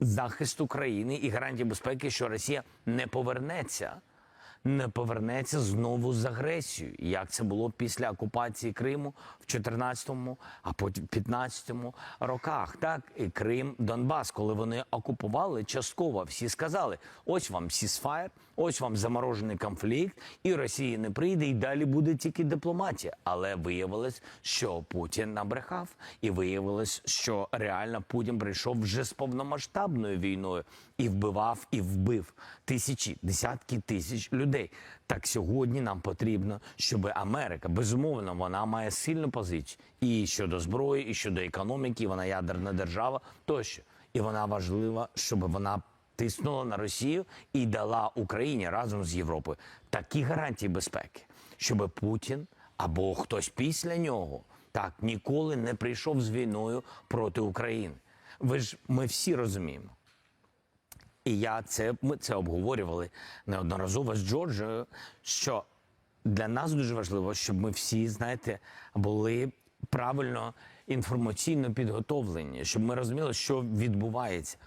захист України і гарантії безпеки, що Росія не повернеться. Не повернеться знову з агресією, як це було після окупації Криму в 14-му, а потім 15-му роках. Так і Крим, Донбас, коли вони окупували частково, всі сказали: ось вам сісфаєр, ось вам заморожений конфлікт, і Росії не прийде, і далі буде тільки дипломатія. Але виявилось, що Путін набрехав, і виявилось, що реально Путін прийшов вже з повномасштабною війною і вбивав, і вбив тисячі, десятки тисяч людей. Так сьогодні нам потрібно, щоб Америка безумовно вона має сильну позицію і щодо зброї, і щодо економіки. Вона ядерна держава тощо, і вона важлива, щоб вона тиснула на Росію і дала Україні разом з Європою такі гарантії безпеки, щоб Путін або хтось після нього так ніколи не прийшов з війною проти України. Ви ж ми всі розуміємо. І я це ми це обговорювали неодноразово з Джорджою. Що для нас дуже важливо, щоб ми всі, знаєте, були правильно інформаційно підготовлені, щоб ми розуміли, що відбувається.